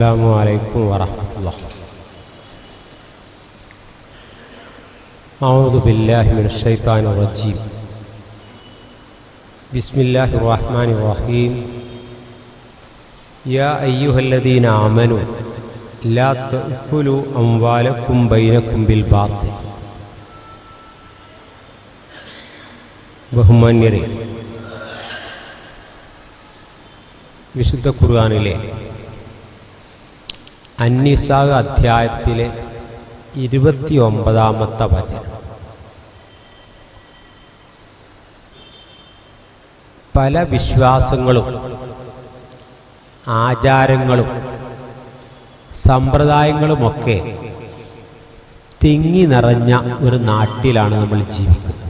السلام عليكم ورحمة الله أعوذ بالله من الشيطان الرجيم بسم الله الرحمن الرحيم يا أيها الذين آمنوا لا تأكلوا أموالكم بينكم بالباطل ബഹുമാന്യരെ വിശുദ്ധ ഖുർആാനിലെ അന്നിസാഗ് അധ്യായത്തിലെ ഇരുപത്തി ഒമ്പതാമത്തെ വചനം. പല വിശ്വാസങ്ങളും ആചാരങ്ങളും സമ്പ്രദായങ്ങളുമൊക്കെ തിങ്ങി നിറഞ്ഞ ഒരു നാട്ടിലാണ് നമ്മൾ ജീവിക്കുന്നത്.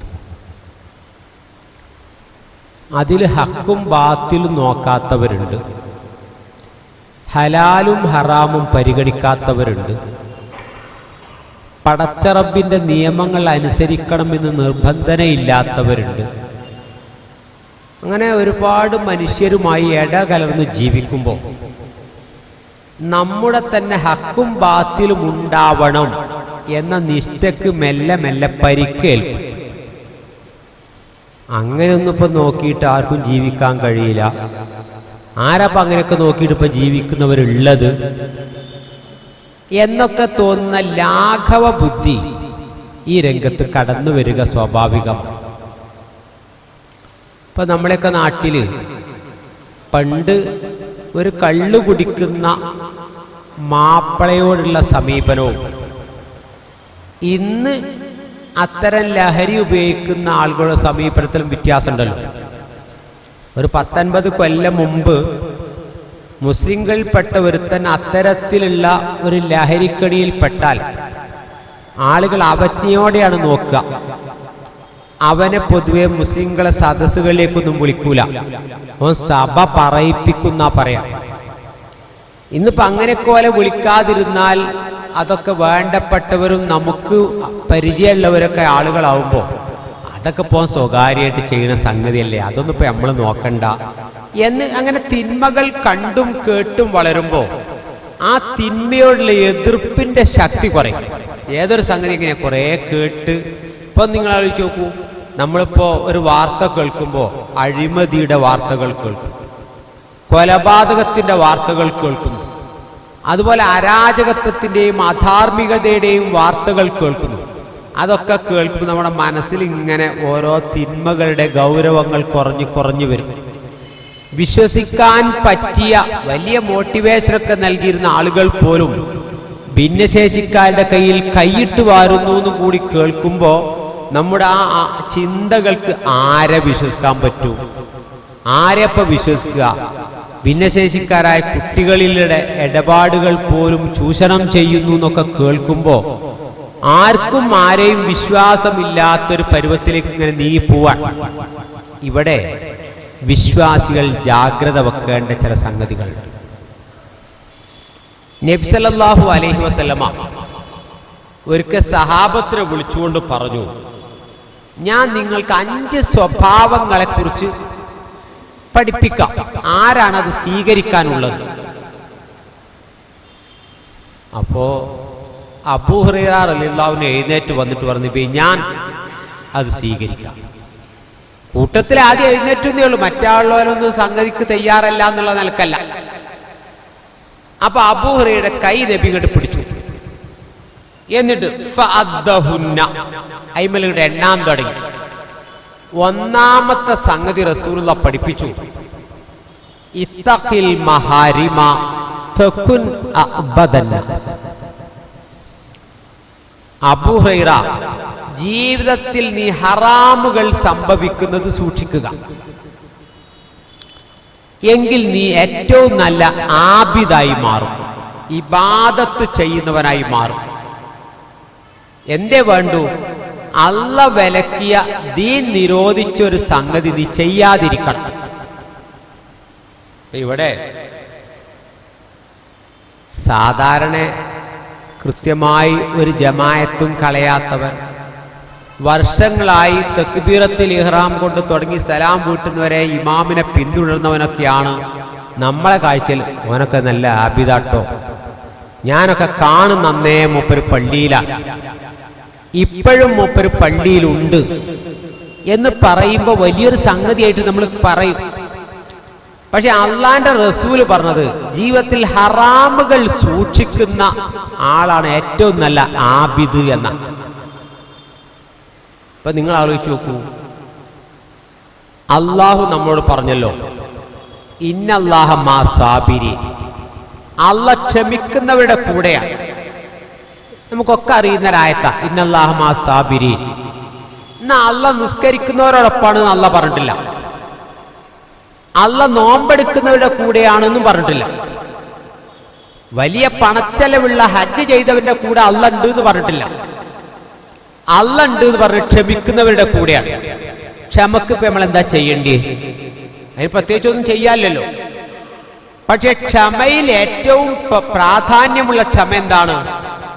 അതിൽ ഹക്കും ബാത്തിലും നോക്കാത്തവരുണ്ട്. ഹലാലും ഹറാമും പരിഗണിക്കാത്തവരുണ്ട്. പടച്ചറബിന്റെ നിയമങ്ങൾ അനുസരിക്കണമെന്ന് നിർബന്ധനയില്ലാത്തവരുണ്ട്. അങ്ങനെ ഒരുപാട് മനുഷ്യരുമായി ഇടകലർന്ന് ജീവിക്കുമ്പോൾ നമ്മുടെ തന്നെ ഹക്കും ബാത്തിലും ഉണ്ടാവണം എന്ന നിഷ്ഠയ്ക്ക് മെല്ലെ മെല്ലെ പരിക്കേൽക്കും. അങ്ങനെയൊന്നും ഇപ്പം നോക്കിയിട്ട് ആർക്കും ജീവിക്കാൻ കഴിയില്ല. ആരപ്പം അങ്ങനെയൊക്കെ നോക്കിയിട്ട് ഇപ്പം ജീവിക്കുന്നവരുള്ളത്? എന്നൊക്കെ തോന്നുന്ന ലാഘവ ബുദ്ധി ഈ രംഗത്ത് കടന്നു വരിക സ്വാഭാവികമാണ്. ഇപ്പം നമ്മളെയൊക്കെ നാട്ടിൽ പണ്ട് ഒരു കള്ള് കുടിക്കുന്ന മാപ്പിളയോടുള്ള സമീപനവും ഇന്ന് അത്തരം ലഹരി ഉപയോഗിക്കുന്ന ആളുകളുടെ സമീപനത്തിലും വ്യത്യാസമുണ്ടല്ലോ. ഒരു പത്തൊൻപത് കൊല്ലം മുമ്പ് മുസ്ലിങ്ങളിൽപ്പെട്ട ഒരുത്തൻ അത്തരത്തിലുള്ള ഒരു ലഹരിക്കടിയിൽപ്പെട്ടാൽ ആളുകൾ അവജ്ഞയോടെയാണ് നോക്കുക. അവനെ പൊതുവെ മുസ്ലിങ്ങളെ സദസ്സുകളിലേക്കൊന്നും വിളിക്കൂല. അവൻ സഭ പറയിപ്പിക്കുന്ന പറയാം. അങ്ങനെ പോലെ വിളിക്കാതിരുന്നാൽ അതൊക്കെ വേണ്ടപ്പെട്ടവരും നമുക്ക് പരിചയമുള്ളവരൊക്കെ ആളുകളാവുമ്പോൾ അതൊക്കെ ഇപ്പോൾ സ്വകാര്യമായിട്ട് ചെയ്യുന്ന സംഗതിയല്ലേ? അതൊന്നും ഇപ്പോൾ നമ്മൾ നോക്കണ്ട. എന്ന് അങ്ങനെ തിന്മകൾ കണ്ടും കേട്ടും വളരുമ്പോൾ ആ തിന്മയോടുള്ള എതിർപ്പിന്റെ ശക്തി കുറയും. ഏതൊരു സംഗതി ഇങ്ങനെ കുറേ കേട്ട് ഇപ്പം നിങ്ങൾ ആലോചിച്ച് നോക്കൂ. നമ്മളിപ്പോൾ ഒരു വാർത്ത കേൾക്കുമ്പോൾ അഴിമതിയുടെ വാർത്തകൾ കേൾക്കും. കൊലപാതകത്തിന്റെ വാർത്തകൾ കേൾക്കുന്നു. അതുപോലെ അരാജകത്വത്തിന്റെയും അധാർമികതയുടെയും വാർത്തകൾ കേൾക്കുന്നു. അതൊക്കെ കേൾക്കുമ്പോൾ നമ്മുടെ മനസ്സിൽ ഇങ്ങനെ ഓരോ തിന്മകളുടെ ഗൗരവങ്ങൾ കുറഞ്ഞു കുറഞ്ഞു വരും. വിശ്വസിക്കാൻ പറ്റിയ വലിയ മോട്ടിവേഷനൊക്കെ നൽകിയിരുന്ന ആളുകൾ പോലും ഭിന്നശേഷിക്കാരുടെ കയ്യിൽ കൈയിട്ട് വാരുന്നു എന്ന് കൂടി കേൾക്കുമ്പോൾ നമ്മുടെ ആ ചിന്തകൾക്ക് ആരെ വിശ്വസിക്കാൻ പറ്റൂ? ആരെപ്പ വിശ്വസിക്കുക? ഭിന്നശേഷിക്കാരായ കുട്ടികളിലെ ഇടപാടുകൾ പോലും ചൂഷണം ചെയ്യുന്നു എന്നൊക്കെ കേൾക്കുമ്പോൾ ആർക്കും ആരെയും വിശ്വാസമില്ലാത്തൊരു പരുവത്തിലേക്ക് ഇങ്ങനെ നീങ്ങി പോവാൻ ഇവിടെ വിശ്വാസികൾ ജാഗ്രത വെക്കേണ്ട ചില സംഗതികളുണ്ട് നബ്സലല്ലാഹു അലഹി വസല്ലമ ഒരിക്കൽ സഹാബത്തിനെ വിളിച്ചുകൊണ്ട് പറഞ്ഞു ഞാൻ നിങ്ങൾക്ക് അഞ്ച് സ്വഭാവങ്ങളെ കുറിച്ച് പഠിപ്പിക്കാം. ആരാണത് സ്വീകരിക്കാനുള്ളത്? അപ്പോ അബൂഹറിയാർ അലിള്ളാവിന് എഴുന്നേറ്റ് വന്നിട്ട് പറഞ്ഞു "ഇപ്പൊ ഞാൻ അത് സ്വീകരിക്കാം. കൂട്ടത്തിൽ ആദ്യം എഴുന്നേറ്റുന്നേ ഉള്ളൂ. മറ്റാളുള്ളവരൊന്നും സംഗതിക്ക് തയ്യാറല്ല എന്നുള്ള നിലക്കല്ല. അപ്പൊ അബൂഹറയുടെ കൈ നബി ഇങ്ങോട്ട് പിടിച്ചു. എന്നിട്ട് ഫഅദ്ദഹുന്ന. എണ്ണാം തുടങ്ങി. ഒന്നാമത്തെ സംഗതി റസൂലുള്ള പഠിപ്പിച്ചു. ഇത്തഖിൽ മഹാരിമ തകുൻ അഅ്ബദന്നാസ് അബൂഹൈറ ജീവിതത്തിൽ നീ ഹറാമുകൾ സംഭവിക്കുന്നത് സൂക്ഷിക്കുക. എങ്കിൽ നീ ഏറ്റവും നല്ല ആബിദായി മാറും ഇബാദത്ത് ചെയ്യുന്നവനായി മാറും. എന്തേ വേണ്ടു? അള്ള വിലക്കിയ ദീൻ നിരോധിച്ചൊരു സംഗതി നീ ചെയ്യാതിരിക്കണം. ഇവിടെ സാധാരണ കൃത്യമായി ഒരു ജമായത്തും കളയാത്തവൻ. വർഷങ്ങളായി തെക്കുബീറത്തിൽ ഇഹ്റാം കൊണ്ട് തുടങ്ങി സലാം വീട്ടുന്നവരെ ഇമാമിനെ പിന്തുടരുന്നവനൊക്കെയാണ് നമ്മളെ കാഴ്ചയിൽ. അവനൊക്കെ നല്ല ആബിദാട്ടോ. ഞാനൊക്കെ കാണും നന്നേ മൂപ്പര് പള്ളിയിലാണ് ഇപ്പോഴും മൂപ്പര് പള്ളിയിലുണ്ട് എന്ന് പറയുമ്പോൾ വലിയൊരു സംഗതിയായിട്ട് നമ്മൾ പറയും. പക്ഷെ അള്ളാന്റെ റസൂൽ പറഞ്ഞത് ജീവിതത്തിൽ ഹറാമുകൾ സൂക്ഷിക്കുന്ന ആളാണ് ഏറ്റവും നല്ല ആബിദ് എന്ന. ഇപ്പൊ നിങ്ങൾ ആലോചിച്ച് നോക്കൂ. അള്ളാഹു നമ്മോട് പറഞ്ഞല്ലോ ഇന്നല്ലാഹ മാ സാബിരി അള്ള ക്ഷമിക്കുന്നവരുടെ കൂടെയാണ്. നമുക്കൊക്കെ അറിയുന്ന ഒരായത്ത ഇന്നല്ലാഹ മാ സാബിരി എന്നാ അള്ള നിസ്കരിക്കുന്നവരോടൊപ്പാണ് അള്ള പറഞ്ഞിട്ടില്ല. അള്ള നോമ്പെടുക്കുന്നവരുടെ കൂടെയാണെന്നും പറഞ്ഞിട്ടില്ല. വലിയ പണച്ചെലവുള്ള ഹജ്ജ് ചെയ്തവന്റെ കൂടെ അള്ള ഉണ്ട് എന്ന് പറഞ്ഞിട്ടില്ല. അള്ള ഉണ്ട് എന്ന് പറഞ്ഞ് ക്ഷമിക്കുന്നവരുടെ കൂടെയാണ്. ക്ഷമക്ക് ഇപ്പൊ നമ്മൾ എന്താ ചെയ്യേണ്ടി? അതിന് പ്രത്യേകിച്ചൊന്നും ചെയ്യാല്ലോ പക്ഷെ ക്ഷമയിൽ ഏറ്റവും പ്രാധാന്യമുള്ള ക്ഷമ എന്താണ്?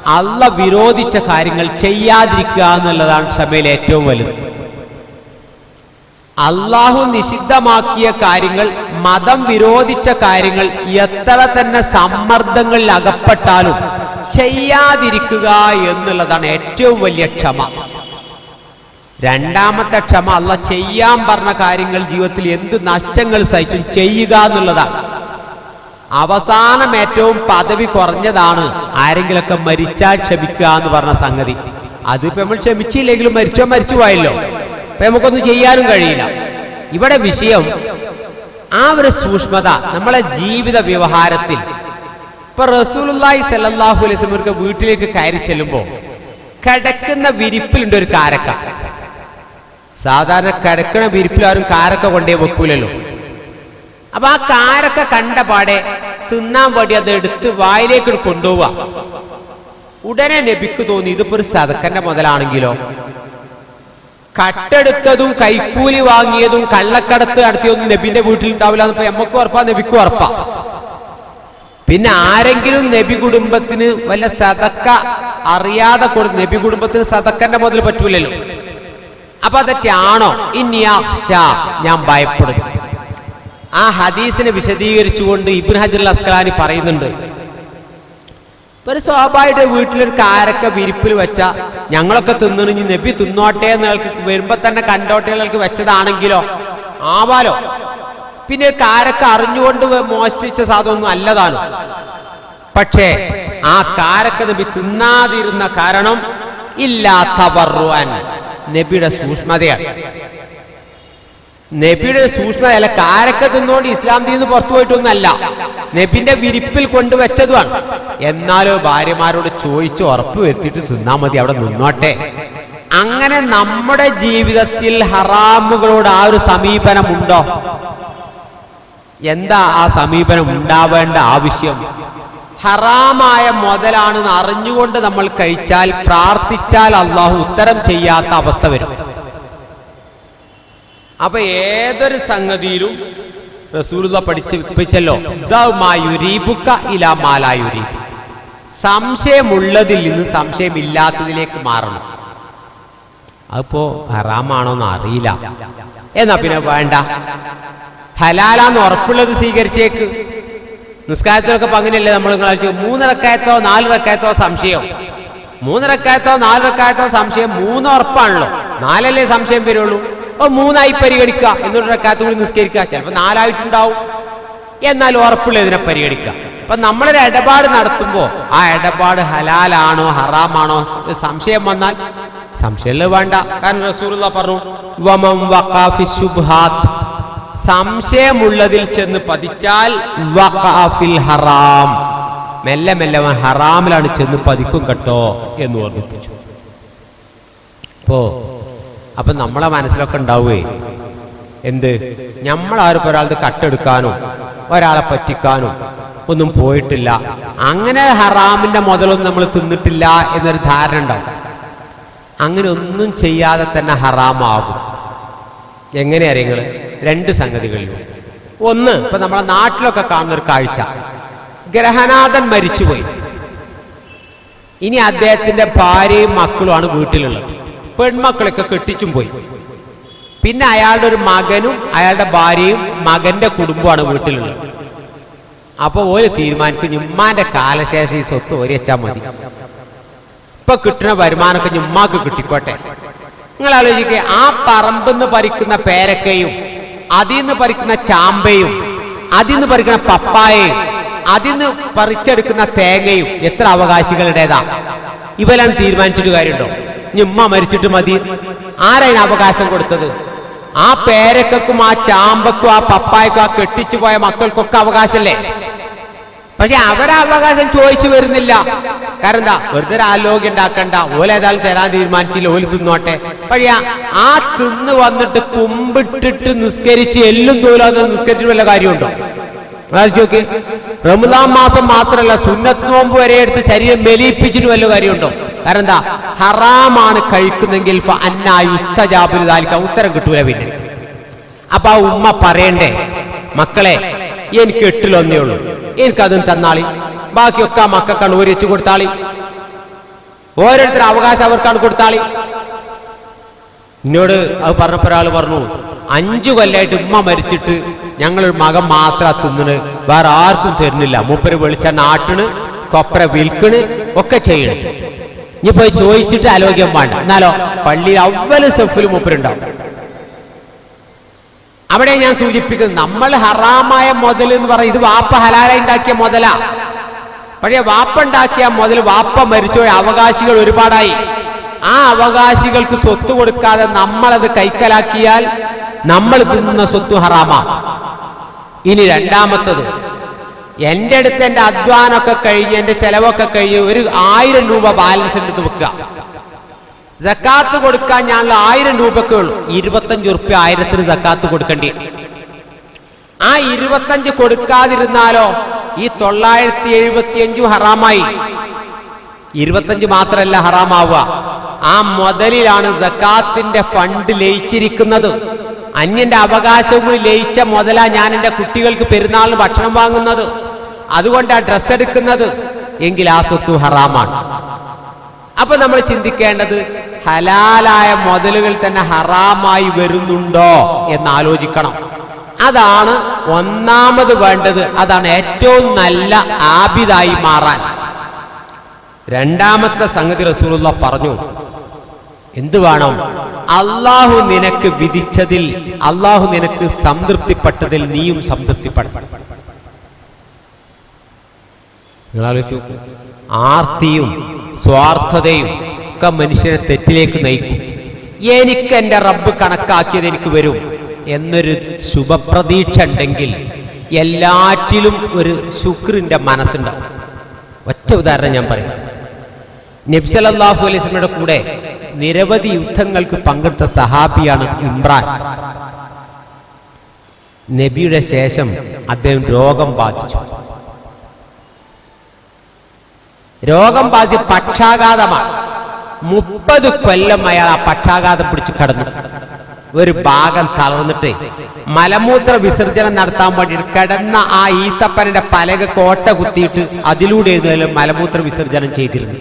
അള്ള വിരോധിച്ച കാര്യങ്ങൾ ചെയ്യാതിരിക്കുക എന്നുള്ളതാണ് ക്ഷമയിൽ ഏറ്റവും വലുത്. അള്ളാഹു നിഷിദ്ധമാക്കിയ കാര്യങ്ങൾ മതം വിരോധിച്ച കാര്യങ്ങൾ എത്ര തന്നെ സമ്മർദ്ദങ്ങളിൽ അകപ്പെട്ടാലും ചെയ്യാതിരിക്കുക എന്നുള്ളതാണ് ഏറ്റവും വലിയ ക്ഷമ. രണ്ടാമത്തെ ക്ഷമ അല്ല ചെയ്യാൻ പറഞ്ഞ കാര്യങ്ങൾ ജീവിതത്തിൽ എന്ത് നഷ്ടങ്ങൾ സഹിച്ചും ചെയ്യുക എന്നുള്ളതാണ്. അവസാനം ഏറ്റവും പദവി കുറഞ്ഞതാണ് ആരെങ്കിലൊക്കെ മരിച്ചാൽ ക്ഷമിക്കുക എന്ന് പറഞ്ഞ സംഗതി. അതിപ്പോ നമ്മൾ ക്ഷമിച്ചില്ലെങ്കിലും മരിച്ചോ മരിച്ചു പോയല്ലോ. ഇപ്പൊ നമുക്കൊന്നും ചെയ്യാനും കഴിയില്ല. ഇവിടെ വിഷയം ആ ഒരു സൂക്ഷ്മത നമ്മളെ ജീവിത വ്യവഹാരത്തിൽ. ഇപ്പൊ റസൂലി സല്ലല്ലാഹു അലൈസ്മർക്ക് വീട്ടിലേക്ക് കയറി ചെല്ലുമ്പോൾ കിടക്കുന്ന വിരിപ്പിലുണ്ട് ഒരു കാരക്ക. സാധാരണ കിടക്കണ വിരിപ്പിൽ ആരും കാരക്ക കൊണ്ടേ വെക്കൂലല്ലോ. അപ്പൊ ആ കാരക്ക കണ്ട പാടെ തിന്നാൻ വേണ്ടി അത് എടുത്ത് വായിലേക്ക് കൊണ്ടുപോവാ. ഉടനെ നബിക്ക് തോന്നി ഇതിപ്പോ ഒരു സതക്കന്റെ മുതലാണെങ്കിലോ? കട്ടെടുത്തതും കൈക്കൂലി വാങ്ങിയതും കള്ളക്കടത്ത് നടത്തിയൊന്നും നബിന്റെ വീട്ടിൽ ഉണ്ടാവില്ല എന്നിപ്പോ എമ്മക്കും ഉറപ്പാ നബിക്കും ഉറപ്പാ. പിന്നെ ആരെങ്കിലും നബി കുടുംബത്തിന് വല്ല സതക്ക അറിയാതെ കൊടുത്ത് നബി കുടുംബത്തിന് സതക്കന്റെ മുതൽ പറ്റൂലല്ലോ. അപ്പൊ അതൊക്കെയാണോ ഇനിയാഹ്ഷ ഞാൻ ഭയപ്പെടുന്നു. ആ ഹദീസിനെ വിശദീകരിച്ചുകൊണ്ട് ഇബ്ൻ അസ്കലാനി പറയുന്നുണ്ട് ഇപ്പൊ ഒരു സ്വാഭാവിക വീട്ടിലൊരു കാരക്ക വിരിപ്പിൽ വെച്ച ഞങ്ങളൊക്കെ തിന്നണിഞ്ഞ് നബി തിന്നോട്ടെ എന്നയാൾക്ക് വരുമ്പോ തന്നെ കണ്ടോട്ടെ വെച്ചതാണെങ്കിലോ? ആവാലോ? പിന്നെ കാരക്ക അറിഞ്ഞുകൊണ്ട് മോഷ്ടിച്ച സാധനമൊന്നും അല്ലതാണ് പക്ഷേ ആ കാരക്ക നബി തിന്നാതിരുന്ന കാരണം ഇല്ലാത്തവറുവാൻ നബിയുടെ സൂക്ഷ്മതയാണ്. നബിയുടെ സൂക്ഷ്മ അല്ല കാരക്ക തിന്നുകൊണ്ട് ഇസ്ലാം തീന്ന് പുറത്തു പോയിട്ടൊന്നല്ല നബിന്റെ വിരിപ്പിൽ കൊണ്ടുവച്ചതുമാണ് എന്നാലോ ഭാര്യമാരോട് ചോദിച്ച് ഉറപ്പ് വരുത്തിയിട്ട് തിന്നാ മതി അവിടെ നിന്നോട്ടെ. അങ്ങനെ നമ്മുടെ ജീവിതത്തിൽ ഹറാമുകളോട് ആ ഒരു സമീപനമുണ്ടോ? എന്താ ആ സമീപനം ഉണ്ടാവേണ്ട ആവശ്യം? ഹറാമായ മുതലാണെന്ന് അറിഞ്ഞുകൊണ്ട് നമ്മൾ കഴിച്ചാൽ പ്രാർത്ഥിച്ചാൽ അള്ളാഹു ഉത്തരം ചെയ്യാത്ത അവസ്ഥ വരും. അപ്പൊ ഏതൊരു സംഗതിയിലും റസൂലുള്ള പഠിപ്പിച്ചല്ലോ യുരീബുക്ക ഇലാ മാലായുരീബ്. സംശയമുള്ളതിൽ നിന്ന് സംശയമില്ലാത്തതിലേക്ക് മാറണം. അതിപ്പോ ഹറാമാണോന്ന് അറിയില്ല. എന്നാ പിന്നെ വേണ്ട. ഹലാലാന്ന് ഉറപ്പുള്ളത് സ്വീകരിച്ചേക്ക്. നിസ്കാരത്തിലൊക്കെ പങ്കിനല്ലേ നമ്മൾ മൂന്നിറക്കായത്തോ നാലിറക്കായത്തോ സംശയം. മൂന്നിറക്കായത്തോ നാലിറക്കായത്തോ സംശയം മൂന്ന് ഉറപ്പാണല്ലോ. നാലല്ലേ സംശയം വരുള്ളൂ? അപ്പൊ മൂന്നായി പരിഗണിക്കുക. എന്നൊരു റക്കാത്ത് കൂടി നിസ്കരിക്കുക. ചിലപ്പോൾ നാലായിട്ടുണ്ടാവും. എന്നാൽ ഉറപ്പുള്ളതിനെ പരിഗണിക്കുക. അപ്പൊ നമ്മളൊരു ഇടപാട് നടത്തുമ്പോൾ ആ ഇടപാട് ഹലാലാണോ ഹറാമാണോ? സംശയം വന്നാൽ സംശയമില്ല വേണ്ട. കാരണം റസൂലുള്ള പറഞ്ഞു വമം വഖാഫി ശുബ്ഹാത്ത്. സംശയമുള്ളതിൽ ചെന്ന് പതിച്ചാൽ വഖാഫിൽ ഹറാം. മെല്ലെ മെല്ലെ അവൻ ഹറാമിലാണ് ചെന്ന് പതിക്കും കേട്ടോ എന്ന് ഓർമ്മിപ്പിച്ചു. അപ്പോ അപ്പൊ നമ്മളെ മനസ്സിലൊക്കെ ഉണ്ടാവുകയെ എന്ത്? നമ്മളാരും ഒരാളത് കട്ടെടുക്കാനും ഒരാളെ പറ്റിക്കാനും ഒന്നും പോയിട്ടില്ല. അങ്ങനെ ഹറാമിന്റെ മുതലൊന്നും നമ്മൾ തിന്നിട്ടില്ല എന്നൊരു ധാരണ ഉണ്ടാവും. അങ്ങനെ ഒന്നും ചെയ്യാതെ തന്നെ ഹറാമാകും. എങ്ങനെ രണ്ട് സംഗതികളിലൂടെ. ഒന്ന് ഇപ്പൊ നമ്മളെ നാട്ടിലൊക്കെ കാണുന്ന ഒരു കാഴ്ച. ഗ്രഹനാഥൻ മരിച്ചുപോയി. ഇനി അദ്ദേഹത്തിന്റെ ഭാര്യയും മക്കളുമാണ് വീട്ടിലുള്ളത്. പെൺമക്കളൊക്കെ കെട്ടിച്ചും പോയി. പിന്നെ അയാളുടെ ഒരു മകനും അയാളുടെ ഭാര്യയും മകന്റെ കുടുംബമാണ് വീട്ടിലുള്ളത്. അപ്പൊ ഓര് തീരുമാനിക്കും ഉമ്മാന്റെ കാലശേഷം ഈ സ്വത്ത് ഓരി വെച്ചാൽ മതി. ഇപ്പൊ കിട്ടുന്ന വരുമാനമൊക്കെ ഉമ്മാക്ക് കിട്ടിക്കോട്ടെ. നിങ്ങൾ ആലോചിക്കുക ആ പറമ്പെന്ന് പറിക്കുന്ന പേരക്കയും അതിൽ നിന്ന് പറിക്കുന്ന ചാമ്പയും അതിൽ നിന്ന് പറിക്കുന്ന പപ്പായയും അതിൽ നിന്ന് പറിച്ചെടുക്കുന്ന തേങ്ങയും എത്ര അവകാശികളുടേതാ? ഇവരാണ് തീരുമാനിച്ചിട്ട് കാര്യമുണ്ടോ? ഇനി ഉമ്മ മരിച്ചിട്ട് മതി. ആരായി അവകാശം കൊടുത്തത്? ആ പേരക്കും ആ ചാമ്പക്കും ആ പപ്പായക്കും ആ കെട്ടിച്ചു പോയ മക്കൾക്കൊക്കെ അവകാശമല്ലേ പക്ഷെ അവരെ അവകാശം ചോദിച്ചു വരുന്നില്ല. കാരണം എന്താ? വെറുതെ ആലോക്യം ഉണ്ടാക്കണ്ട. ഓലേതായാലും തരാൻ തീരുമാനിച്ചില്ല. ഓൽ തിന്നോട്ടെ. പഴയ ആ- തിന്ന് വന്നിട്ട് കുമ്പിട്ടിട്ട് നിസ്കരിച്ച് എല്ലും തോലാന്ന് നിസ്കരിച്ചിട്ട് വല്ല കാര്യമുണ്ടോ? ചോക്ക് റമദാൻ മാസം മാത്രമല്ല സുന്നത്ത് നോമ്പ് വരെ എടുത്ത് ശരീരം മെലിയിപ്പിച്ചിട്ട് വല്ല കാര്യമുണ്ടോ? കാരണം എന്താ? ഹറാമാണ് കഴിക്കുന്നെങ്കിൽ ഉത്തരം കിട്ടൂല പിന്നെ. അപ്പൊ ആ ഉമ്മ പറയണ്ടേ? മക്കളെ എനിക്ക് എട്ടിലൊന്നേ ഉള്ളൂ. എനിക്കതും തന്നാളി. ബാക്കിയൊക്കെ ആ മക്കൾക്കാണ് ഒരു വെച്ച് കൊടുത്താളി. ഓരോരുത്തർ അവകാശം അവർക്കാണ് കൊടുത്താളി. എന്നോട് അത് പറഞ്ഞപ്പോ ഒരാൾ പറഞ്ഞു അഞ്ചു കൊല്ലായിട്ട് ഉമ്മ മരിച്ചിട്ട് ഞങ്ങളൊരു മകൻ മാത്രം തിന്നണ്. വേറെ ആർക്കും തരുന്നില്ല. മൂപ്പര് വെളിച്ചെണ്ണ ആട്ടണ് കൊപ്പര വിൽക്കണ് ഒക്കെ ചെയ്യണ്. ഇനി പോയി ചോദിച്ചിട്ട് ആലോചിക്കാൻ വേണ്ട എന്നാലോ പള്ളിയിൽ അവൽ സെഫിൽ മൂപ്പരുണ്ടാവും. അവിടെ ഞാൻ സൂചിപ്പിക്കുന്നത് നമ്മൾ ഹറാമായ മുതൽ എന്ന് പറയും ഇത് വാപ്പ ഹലാല ഉണ്ടാക്കിയ മുതലാ. പക്ഷേ വാപ്പ ഉണ്ടാക്കിയ മുതൽ വാപ്പ മരിച്ചോ അവകാശികൾ ഒരുപാടായി. ആ അവകാശികൾക്ക് സ്വത്ത് കൊടുക്കാതെ നമ്മളത് കൈക്കലാക്കിയാൽ നമ്മൾ തിന്നുന്ന സ്വത്ത് ഹറാമാ. ഇനി രണ്ടാമത്തത് എന്റെ അടുത്ത് എന്റെ അധ്വാനമൊക്കെ കഴിഞ്ഞ് എന്റെ ചെലവൊക്കെ കഴിഞ്ഞ് ഒരു ആയിരം രൂപ ബാലൻസ് എടുത്ത് വെക്കുക. ജക്കാത്ത് കൊടുക്കാൻ ഞാൻ ആയിരം രൂപക്കേ ഉള്ളൂ. ഇരുപത്തഞ്ച് ഉറുപ്പ്യ ആയിരത്തിന് ജക്കാത്ത് കൊടുക്കേണ്ടി. ആ ഇരുപത്തഞ്ച് കൊടുക്കാതിരുന്നാലോ ഈ തൊള്ളായിരത്തി എഴുപത്തി അഞ്ചു ഹറാമായി. ഇരുപത്തഞ്ച് മാത്രമല്ല ഹറാമാവുക. ആ മുതലിലാണ് ജക്കാത്തിന്റെ ഫണ്ട് ലയിച്ചിരിക്കുന്നത്. അന്യന്റെ അവകാശങ്ങൾ ലയിച്ച മുതലാ ഞാൻ എന്റെ കുട്ടികൾക്ക് പെരുന്നാളിന് ഭക്ഷണം വാങ്ങുന്നത്. അതുകൊണ്ടാ ഡ്രസ്സ് എടുക്കുന്നത്? എങ്കിൽ ആ സ്വത്ത് ഹറാമാണ്. അപ്പൊ നമ്മൾ ചിന്തിക്കേണ്ടത് ഹലാലായ മുതലുകൾ തന്നെ ഹറാമായി വരുന്നുണ്ടോ എന്ന് ആലോചിക്കണം. അതാണ് ഒന്നാമത് വേണ്ടത്. അതാണ് ഏറ്റവും നല്ല ആബിദായി മാറാൻ. രണ്ടാമത്തെ സംഗതി റസൂലുള്ള പറഞ്ഞു. എന്ത് വേണം? അള്ളാഹു നിനക്ക് വിധിച്ചതിൽ അള്ളാഹു നിനക്ക് സംതൃപ്തിപ്പെട്ടതിൽ നീയും സംതൃപ്തിപ്പെടണം നിങ്ങൾ ആലോചിച്ചു. ആർത്തിയും സ്വാർത്ഥതയും ഒക്കെ മനുഷ്യനെ തെറ്റിലേക്ക് നയിക്കും. എനിക്ക് എന്റെ റബ്ബ് കണക്കാക്കിയത് എനിക്ക് വരും എന്നൊരു ശുഭപ്രതീക്ഷ ഉണ്ടെങ്കിൽ എല്ലാറ്റിലും ഒരു ശുക്രിന്റെ മനസ്സുണ്ടാവും. ഒറ്റ ഉദാഹരണം ഞാൻ പറയാം. നബ്സലല്ലാഹു അലൈസ്മയുടെ കൂടെ നിരവധി യുദ്ധങ്ങൾക്ക് പങ്കെടുത്ത സഹാബിയാണ് ഇമ്രാൻ. നബിയുടെ ശേഷം അദ്ദേഹം രോഗം ബാധിച്ചു. രോഗം ബാധിച്ച് പക്ഷാഘാതമാണ്. മുപ്പത് കൊല്ലം അയാൾ ആ പക്ഷാഘാതം പിടിച്ച് കടന്നു. ഒരു ഭാഗം തളർന്നിട്ട് മലമൂത്ര വിസർജനം നടത്താൻ വേണ്ടി കിടന്ന ആ ഈത്തപ്പനന്റെ പലക കോട്ട കുത്തിയിട്ട് അതിലൂടെ മലമൂത്ര വിസർജനം ചെയ്തിരുന്നു.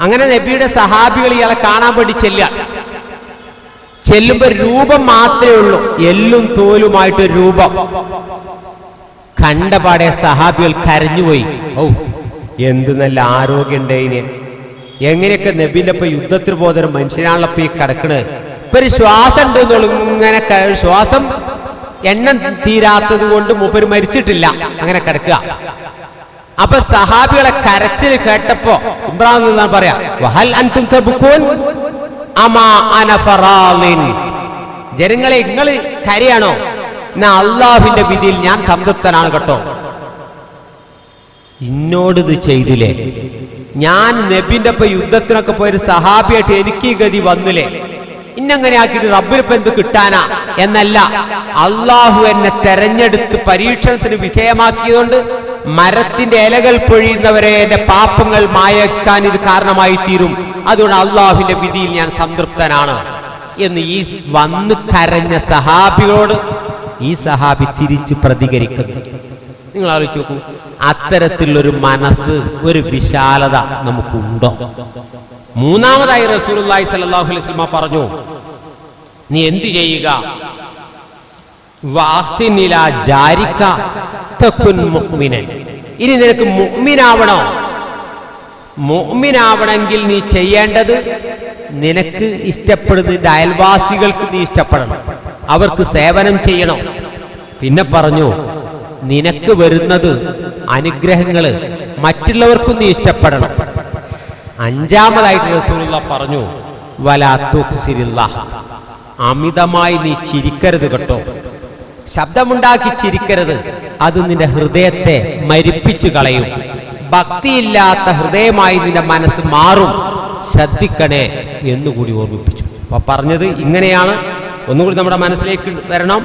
അങ്ങനെ നബിയുടെ സഹാബികൾ ഇയാളെ കാണാൻ വേണ്ടി ചെല്ലുക. ചെല്ലുമ്പോ രൂപം മാത്രമേ ഉള്ളൂ. എല്ലും തോലുമായിട്ട് രൂപം. കണ്ടപാടെ സഹാബികൾ കരഞ്ഞുപോയി. ഓ എന്ത് നല്ല ഇനി. എങ്ങനെയൊക്കെ നബിന്റെ ഇപ്പൊ യുദ്ധത്തിൽ പോകുന്ന ഒരു മനുഷ്യനാണല്ലോ ഈ കിടക്കണ്. ഇപ്പൊ ഒരു ശ്വാസം ഇങ്ങനെ ശ്വാസം എണ്ണം തീരാത്തത് കൊണ്ട് മൂപ്പര് മരിച്ചിട്ടില്ല. അങ്ങനെ കിടക്കുക. അപ്പൊ സഹാബികളെ കരച്ചിൽ കേട്ടപ്പോ എന്നാണ് പറയാ? വഹൽ അൻതും അമാ ജനങ്ങളെ നിങ്ങൾ കരയാണോ? എന്നാ അള്ളാഹുവിന്റെ വിധിയിൽ ഞാൻ സംതൃപ്തനാണ് കേട്ടോ. ഇന്നോടിത് ചെയ്തില്ലേ? ഞാൻ നബിന്റെ ഒപ്പം യുദ്ധത്തിനൊക്കെ പോയൊരു സഹാബിയായിട്ട് എനിക്ക് ഈ ഗതി വന്നില്ലേ? ഇന്നങ്ങനെ ആക്കിയിട്ട് റബ്ബിനിപ്പം എന്ത് കിട്ടാനാ? എന്നല്ല അള്ളാഹു എന്നെ തെരഞ്ഞെടുത്ത് പരീക്ഷണത്തിന് വിധേയമാക്കിയതുകൊണ്ട് മരത്തിന്റെ ഇലകൾ പൊഴിയുന്നവരെ എന്റെ പാപ്പങ്ങൾ മായക്കാൻ ഇത് കാരണമായി തീരും. അതുകൊണ്ട് അള്ളാഹുവിന്റെ വിധിയിൽ ഞാൻ സംതൃപ്തനാണ്. എന്ന് ഈ വന്ന് കരഞ്ഞ സഹാബികളോട് ഈ സഹാബി തിരിച്ച് പ്രതികരിക്കുന്നു. നിങ്ങൾ ആലോചിച്ച് നോക്കൂ. അത്തരത്തിലുള്ളൊരു മനസ്സ് ഒരു വിശാലത നമുക്കുണ്ടോ? മൂന്നാമതായി സ്വല്ലല്ലാഹു അലൈഹി വസല്ലം പറഞ്ഞു നീ എന്ത് ചെയ്യുക? വാസിനില ഇനി നിനക്ക് മുഅ്മിനാവണോ മുഹ്മിനാവണമെങ്കിൽ നീ ചെയ്യേണ്ടത് നിനക്ക് ഇഷ്ടപ്പെടുന്ന നിന്റെ അയൽവാസികൾക്ക് നീ ഇഷ്ടപ്പെടണം. അവർക്ക് സേവനം ചെയ്യണം. പിന്നെ പറഞ്ഞു നിനക്ക് വരുന്നത് അനുഗ്രഹങ്ങൾ മറ്റുള്ളവർക്കും നീ ഇഷ്ടപ്പെടണം. അഞ്ചാമതായിട്ട് റസൂലുള്ള പറഞ്ഞു വലാത്തുക്സിരില്ല അമിതമായി നീ ചിരിക്കരുത് കേട്ടോ. ശബ്ദമുണ്ടാക്കി ചിരിക്കരുത്. അത് നിന്റെ ഹൃദയത്തെ മരിപ്പിച്ചു കളയും. ഭക്തിയില്ലാത്ത ഹൃദയമായി നിന്റെ മനസ്സ് മാറും. ശ്രദ്ധിക്കണേ എന്നുകൂടി ഓർമ്മിപ്പിച്ചു. അപ്പൊ പറഞ്ഞത് ഇങ്ങനെയാണ്. ഒന്നുകൂടി നമ്മുടെ മനസ്സിലേക്ക് വരണം.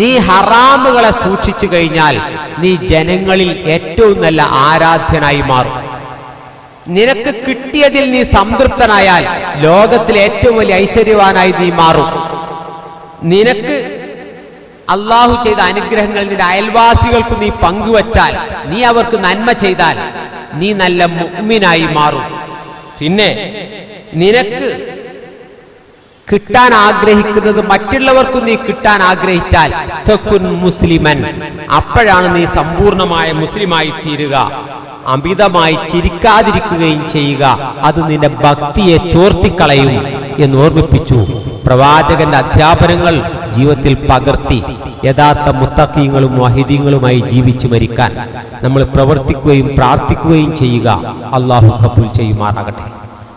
നീ ഹറാമുകളെ സൂക്ഷിച്ചു കഴിഞ്ഞാൽ നീ ജനങ്ങളിൽ ഏറ്റവും നല്ല ആരാധ്യനായി മാറും. നിനക്ക് കിട്ടിയതിൽ നീ സംതൃപ്തനായാൽ ലോകത്തിലെ ഏറ്റവും വലിയ ഐശ്വര്യവാനായി നീ മാറും. നിനക്ക് അള്ളാഹു ചെയ്ത അനുഗ്രഹങ്ങൾ നിന്റെ അയൽവാസികൾക്ക് നീ പങ്കുവച്ചാൽ നീ അവർക്ക് നന്മ ചെയ്താൽ നീ നല്ല മുഗ്മിനായി മാറും. പിന്നെ നിനക്ക് കിട്ടാൻ ആഗ്രഹിക്കുന്നത് മറ്റുള്ളവർക്കും നീ കിട്ടാൻ ആഗ്രഹിച്ചാൽ മുസ്ലിമൻ. അപ്പോഴാണ് നീ സമ്പൂർണമായ മുസ്ലിമായി തീരുക. അമിതമായി ചിരിക്കാതിരിക്കുകയും ചെയ്യുക. അത് നിന്റെ ഭക്തിയെ ചോർത്തിക്കളയും എന്ന് ഓർമ്മിപ്പിച്ചു. പ്രവാചകന്റെ അധ്യാപനങ്ങൾ ജീവിതത്തിൽ പകർത്തി യഥാർത്ഥ മുത്തക്കീങ്ങളും വഹിദീങ്ങളുമായി ജീവിച്ചു മരിക്കാൻ. നമ്മൾ പ്രവർത്തിക്കുകയും പ്രാർത്ഥിക്കുകയും ചെയ്യുക. അള്ളാഹു കബൂൽ ചെയ്യുമാറാകട്ടെ.